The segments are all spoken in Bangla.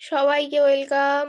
সবাইকে ওয়েলকাম।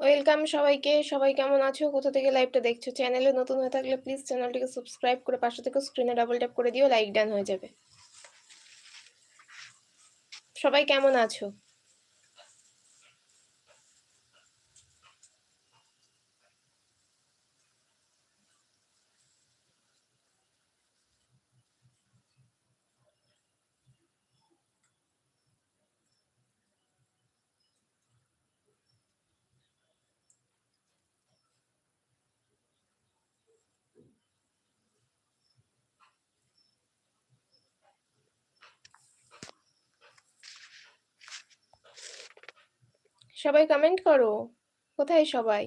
ওয়েলকাম সবাইকে। সবাই কেমন আছো? কোথা থেকে লাইভটা দেখছ? চ্যানেলে নতুন হয়ে থাকলে প্লিজ চ্যানেলটিকে সাবস্ক্রাইব করে পাশে থেকে স্ক্রিনে ডাবল ট্যাপ করে দিও লাইক ডান হয়ে যাবে। সবাই কেমন আছো? সবাই কমেন্ট করো। কোথায় সবাই?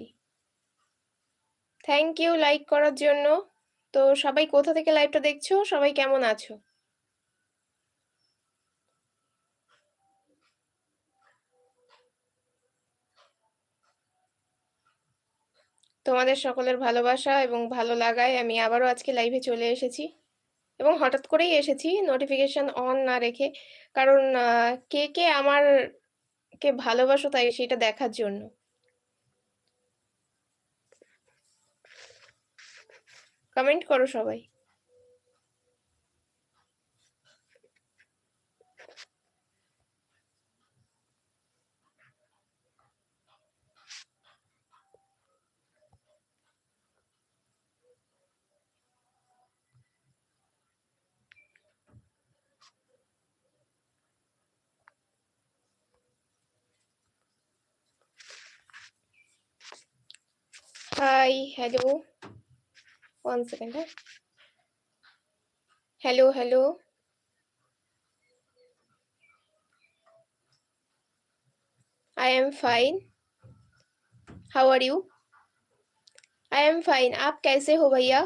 থ্যাংক ইউ লাইক করার জন্য। তো সবাই কোথা থেকে লাইভটা দেখছ? সবাই কেমন আছো? তোমাদের সকলের ভালোবাসা এবং ভালো লাগায় আমি আবারও আজকে লাইভে চলে এসেছি। এবং হঠাৎ করেই এসেছি নোটিফিকেশন অন না রেখে। কারণ কে কে আমার কে ভালোবাসো তাই সেটা দেখার জন্য। কমেন্ট করো সবাই। hi hello one second huh? Hello hello I am fine how are you I am fine up kaise ho ভাইয়া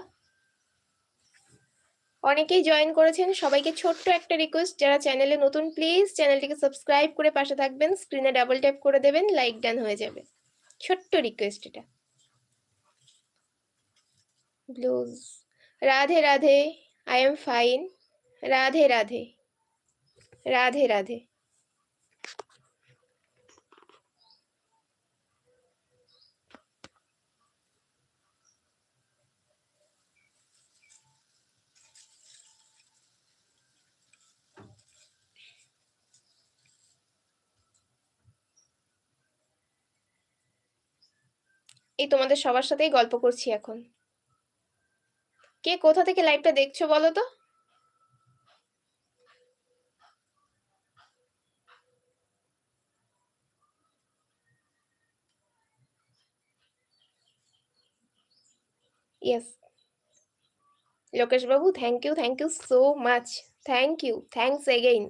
অনেকেই জয়েন করেছেন। সবাইকে ছোট্ট একটা রিকোয়েস্ট যারা চ্যানেলে নতুন প্লিজ চ্যানেলটিকে সাবস্ক্রাইব করে পাশে থাকবেন। স্ক্রিনে ডাবল ট্যাপ করে দেবেন। লাইক ডান হয়ে যাবে। ছোট্ট রিকোয়েস্ট এটা। Blues Radhe Radhe I am fine Radhe Radhe Radhe Radhe এই তোমাদের সবার সাথেই গল্প করছি এখন। কে কোথা থেকে লাইভটা দেখছ বলো তো? Yes Lokesh Babu thank you thank you so much thank you thanks again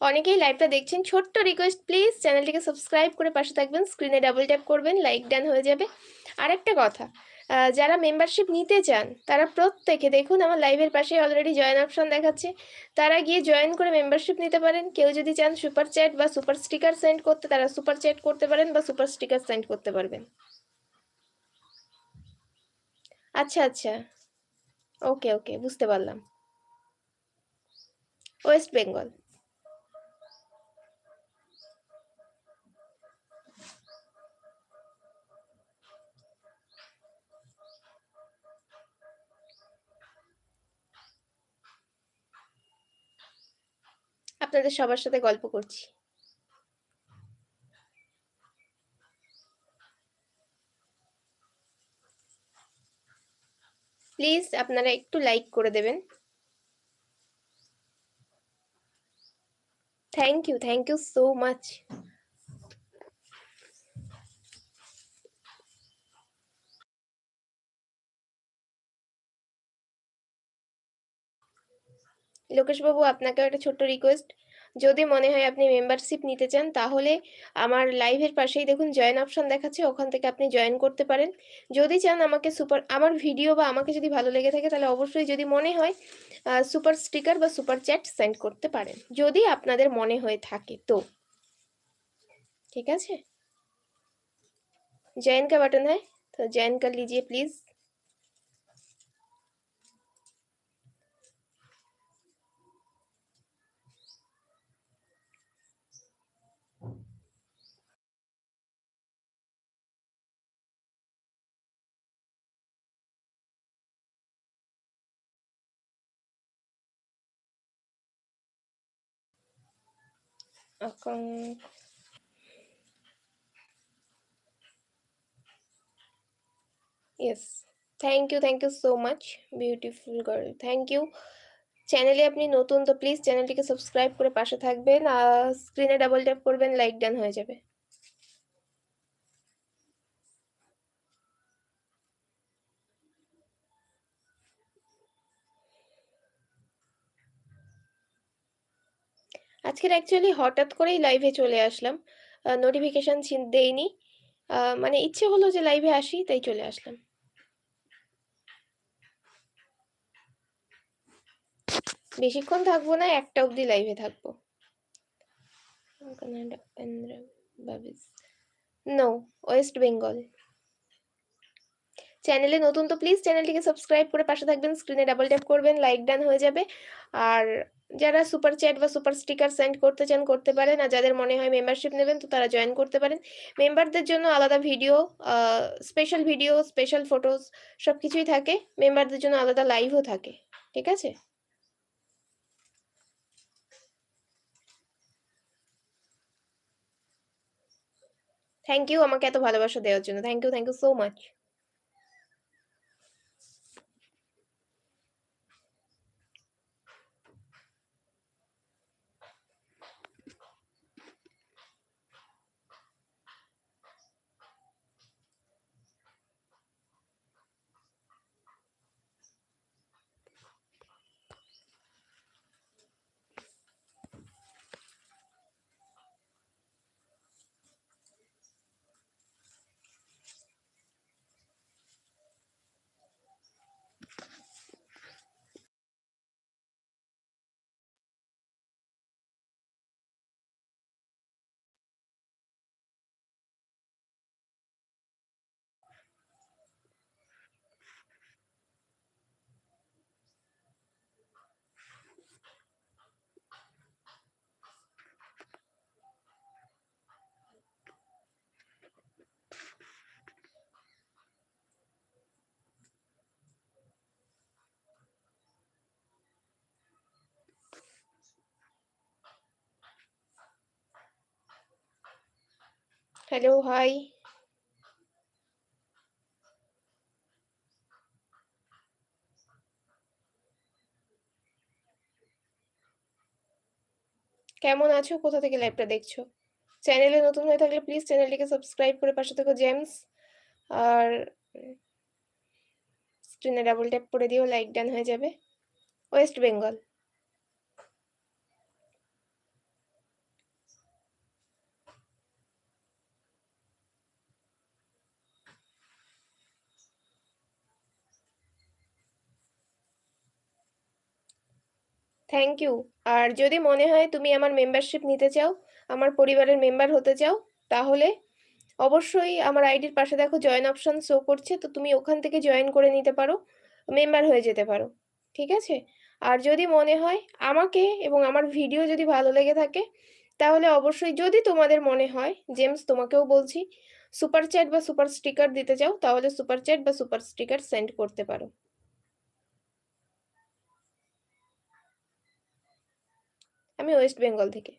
অনেকেই লাইভটা দেখছেন। ছোট্ট রিকোয়েস্ট প্লিজ চ্যানেলটিকে সাবস্ক্রাইব করে পাশে থাকবেন। স্ক্রিনে ডাবল ট্যাপ করবেন লাইক ডান হয়ে যাবে। আরেকটা কথা যারা মেম্বারশিপ নিতে চান, তারা প্রত্যেকে দেখুন আমার লাইভের পাশে অলরেডি জয়েন অপশন দেখাচ্ছে। তারা গিয়ে জয়েন করে মেম্বারশিপ নিতে পারেন। কেউ যদি চান সুপার চ্যাট বা সুপার স্টিকার সেন্ড করতে, তারা সুপার চ্যাট করতে পারেন বা সুপার স্টিকার সেন্ড করতে পারবেন। আচ্ছা আচ্ছা। ওকে ওকে বুঝতে পারলাম। ওয়েস্ট বেঙ্গল আপনাদের সবার সাথে গল্প করছি। প্লিজ আপনারা একটু লাইক করে দেবেন। Thank you thank you so much Lokeshbabu, আপনাকেও একটা ছোট্ট রিকোয়েস্ট যদি মনে হয় আপনি মেম্বারশিপ নিতে চান, তাহলে আমার লাইভের পাশেই দেখুন জয়েন অপশন দেখাচ্ছে, ওখান থেকে আপনি জয়েন করতে পারেন। যদি চান আমাকে সুপার আমার ভিডিও বা আমাকে যদি ভালো লেগে থাকে, তাহলে অবশ্যই যদি মনে হয় সুপার স্টিকার বা সুপার চ্যাট সেন্ড করতে পারেন, যদি আপনাদের মনে হয়ে থাকে তো। ঠিক আছে? জয়েন কা বাটন হ্যাঁ তো জয়েন কর লিজিয়ে please account yes. Thank you thank you so much beautiful girl thank you চ্যানেলে আপনি নতুন, তো প্লিজ চ্যানেলটিকে সাবস্ক্রাইব করে পাশে থাকবেন, আর স্ক্রিনে ডাবল ট্যাপ করবেন লাইক ডান হয়ে যাবে। আজকের অ্যাকচুয়ালি হঠাৎ করেই লাইভে চলে আসলাম। নোটিফিকেশন দেইনি। মানে ইচ্ছে হলো যে লাইভে আসি, তাই চলে আসলাম। বেশিক্ষণ থাকব না, একটা অবধি লাইভে থাকব। নো ওয়েস্ট বেঙ্গল চ্যানেলে নতুন তো প্লিজ চ্যানেলটিকে সাবস্ক্রাইব করে পাশে থাকবেন স্ক্রিনে ডাবল ট্যাপ করবেন লাইক ডান হয়ে যাবে। আর যারা সুপার চ্যাট বা সুপার স্টিকার সেন্ড করতে চান, করতে পারেন। আর যাদের মনে হয় মেম্বারশিপ নেবেন, তো তারা জয়েন করতে পারেন। মেম্বারদের জন্য আলাদা video special video special photos সব কিছুই থাকে। মেম্বারদের জন্য আলাদা লাইভও থাকে। ঠিক আছে? থ্যাংক ইউ আমাকে এত ভালোবাসা দেওয়ার জন্য। Thank you thank you so much hello hi কেমন আছো? কোথা থেকে লাইভটা দেখছ? চ্যানেলে নতুন হয়ে থাকলে প্লিজ চ্যানেলটিকে সাবস্ক্রাইব করে পাশে থেকে জেমস আর স্ক্রিনে ডাবল ট্যাপ করে দিও লাইক ডান হয়ে যাবে। West Bengal thank you. আর যদি মনে হয় তুমি আমার মেম্বারশিপ নিতে চাও, আমার পরিবারের মেম্বার হতে চাও, তাহলে অবশ্যই আমার আইডির পাশে দেখো জয়েন অপশন শো করছে তো তুমি ওখান থেকে জয়েন করে নিতে পারো, মেম্বার হয়ে যেতে পারো। ঠিক আছে? আর যদি মনে হয় আমাকে এবং আমার ভিডিও যদি ভালো লেগে থাকে, তাহলে অবশ্যই যদি তোমাদের মনে হয় জেমস তোমাকেও বলছি, সুপার চ্যাট বা সুপার স্টিকার দিতে চাও, তাহলে সুপার চ্যাট বা সুপার স্টিকার সেন্ড করতে পারো। আমি ওয়েস্ট বেঙ্গল থেকে।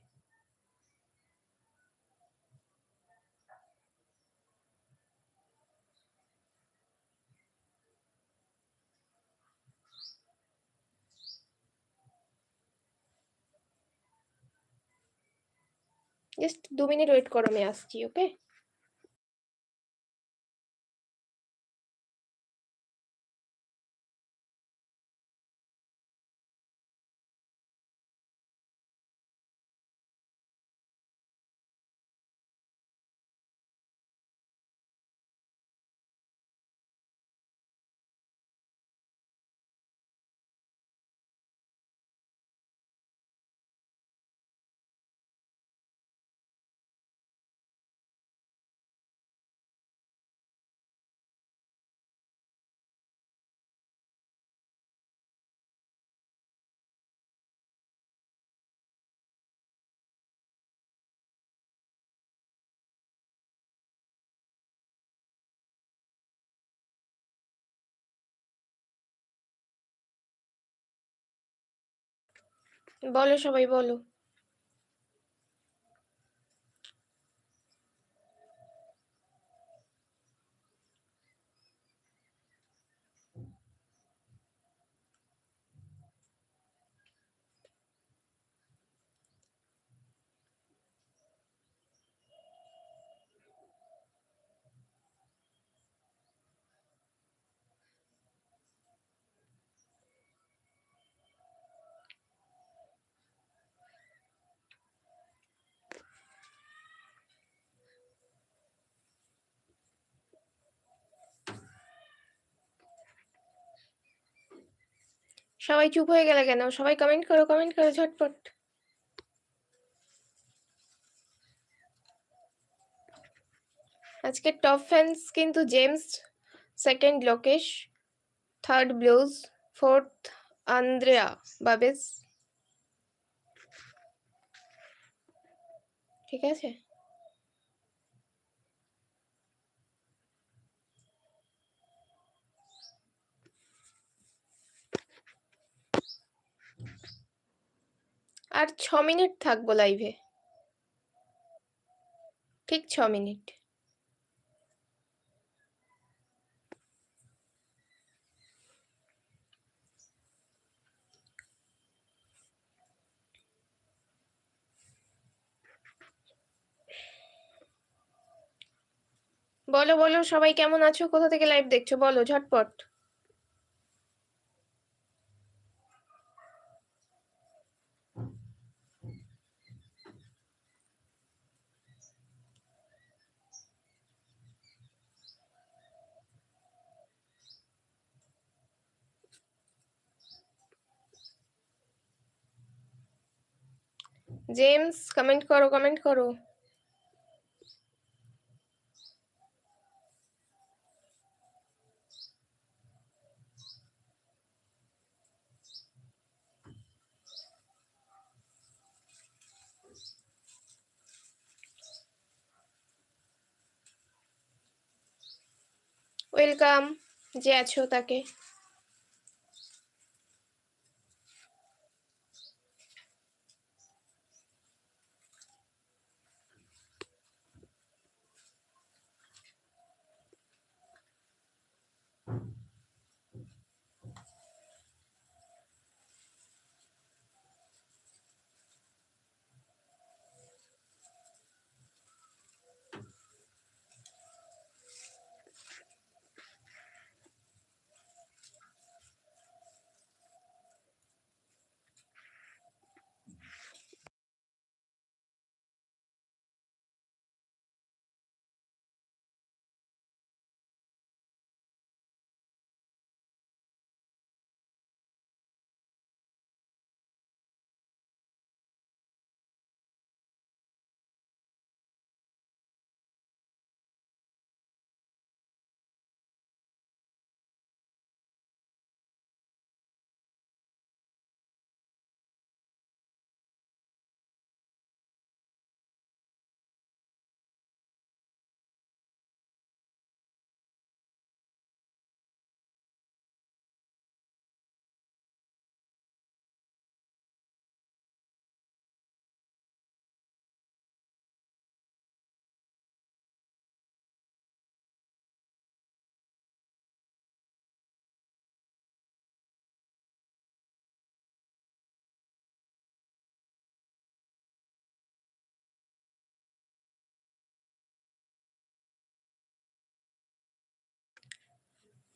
জাস্ট দু মিনিট ওয়েট করো আমি আসছি, ওকে? বলো সবাই বলো। সবাই চুপ হয়ে গেলে কেন? সবাই কমেন্ট করো, কমেন্ট করো ঝটপট। আজকের টপ ফ্যান্স কিন্তু James, second Lokesh, third Blues, fourth Andrea babes. ঠিক আছে? আর ৬ মিনিট থাকব লাইভে। ঠিক ছ মিনিট। বলো, বলো সবাই কেমন আছো? কোথা থেকে লাইভ দেখছ? বলো ঝটপট। জেমস কমেন্ট করো, কমেন্ট করো। ওয়েলকাম যে আছো তাকে।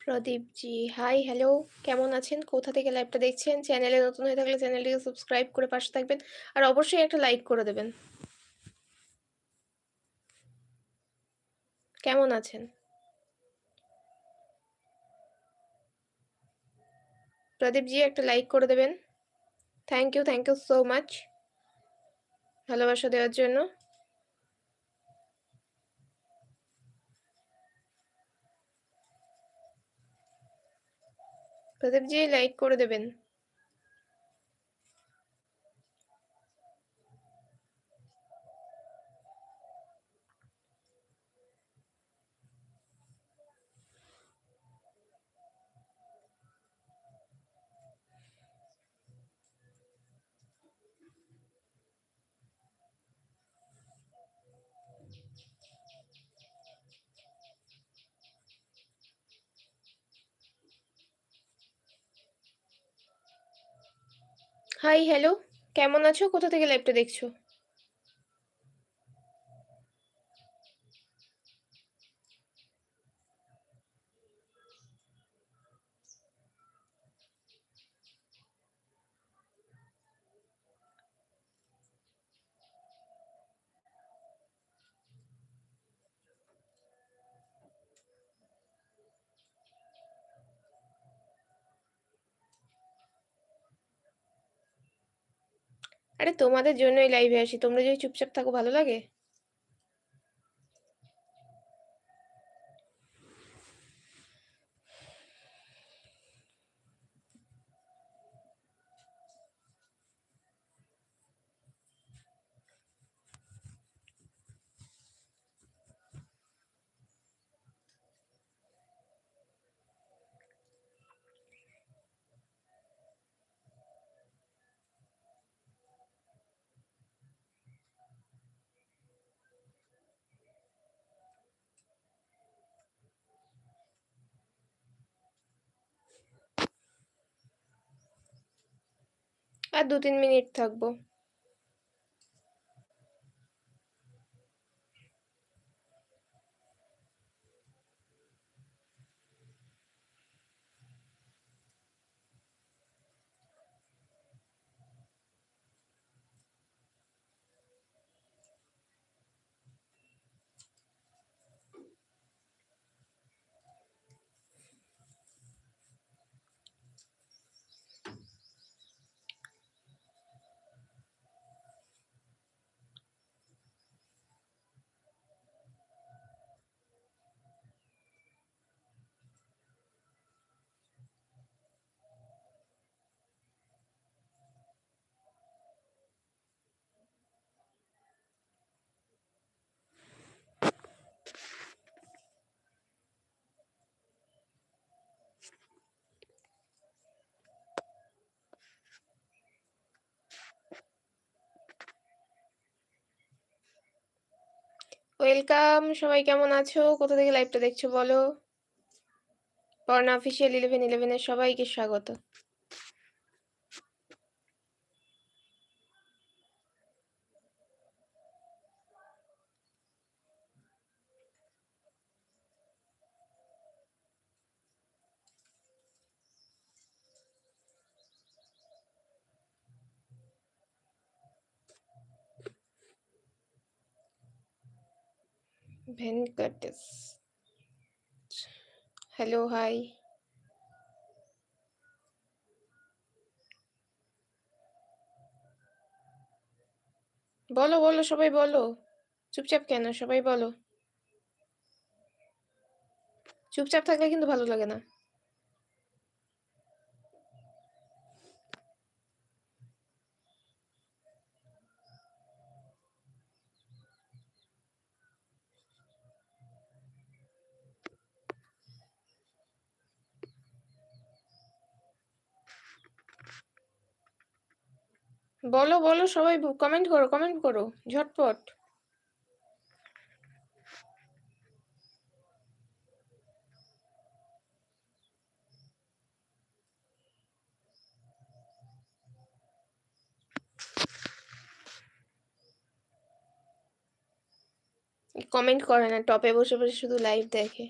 প্রদীপ জি হাই হ্যালো কেমন আছেন? কোথা থেকে লাইভটা দেখছেন? চ্যানেলে নতুন হয়ে থাকলে চ্যানেলটিকে সাবস্ক্রাইব করে পাশে থাকবেন আর অবশ্যই একটা লাইক করে দেবেন। কেমন আছেন? প্রদীপ জি, একটা লাইক করে দেবেন। Thank you thank you so much ভালোবাসা দেওয়ার জন্য। প্রদীপ জি লাইক করে দেবেন। হাই হ্যালো কেমন আছো? কোথা থেকে লাইভটা দেখছ? আরে তোমাদের জন্যই লাইভে আসি। তোমরা যদি চুপচাপ থাকো ভালো লাগে? আর দু তিন মিনিট থাকব। ওয়েলকাম, সবাই কেমন আছো? কোথা থেকে লাইভটা দেখছ বলো? পর্ণা অফিসিয়াল ইলেভেন ইলেভেনের সবাইকে স্বাগত। ভেনকাটেস হ্যালো হাই বলো বলো, সবাই বলো। চুপচাপ কেন? সবাই বলো। চুপচাপ থাকলে কিন্তু ভালো লাগে না। বলো বলো সবাই কমেন্ট করো কমেন্ট করো, ঝটপট। কমেন্ট করে না, টপে বসে বসে শুধু লাইভ দেখে।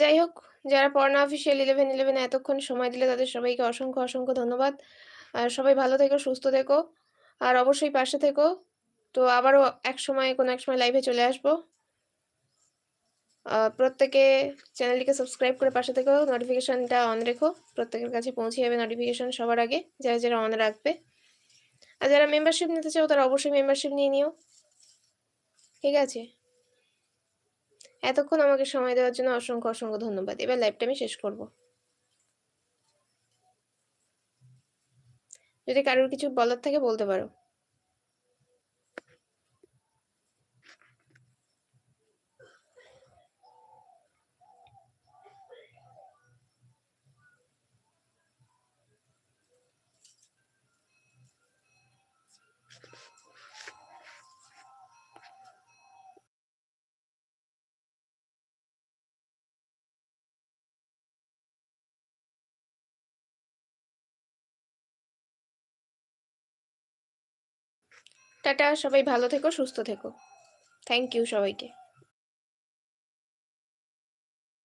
যাই হোক যারা পড়না অফিসিয়াল 11, 11 এ এতক্ষণ সময় দিলে তাদের সবাইকে অসংখ্য, অসংখ্য ধন্যবাদ। আর সবাই ভালো থেকো, সুস্থ থেকো। আর অবশ্যই পাশে থেকো। তো আবারও এক সময় কোনো এক সময় লাইভে চলে আসব। প্রত্যেকে চ্যানেলটিকে সাবস্ক্রাইব করে পাশে থেকো। নোটিফিকেশনটা অন রেখো। প্রত্যেকের কাছে পৌঁছে যাবে নোটিফিকেশন সবার আগে। যারা, যারা অন রাখবে। আর যারা মেম্বারশিপ নিতে চাও তারা অবশ্যই মেম্বারশিপ নিয়ে নিও। ঠিক আছে? এতক্ষণ আমাকে সময় দেওয়ার জন্য অসংখ্য, অসংখ্য ধন্যবাদ। এবার লাইভটা আমি শেষ করব। যদি কারোর কিছু বলার থাকে বলতে পারো। টাটা সবাই ভালো থেকো, সুস্থ থেকো। থ্যাংক ইউ সবাইকে।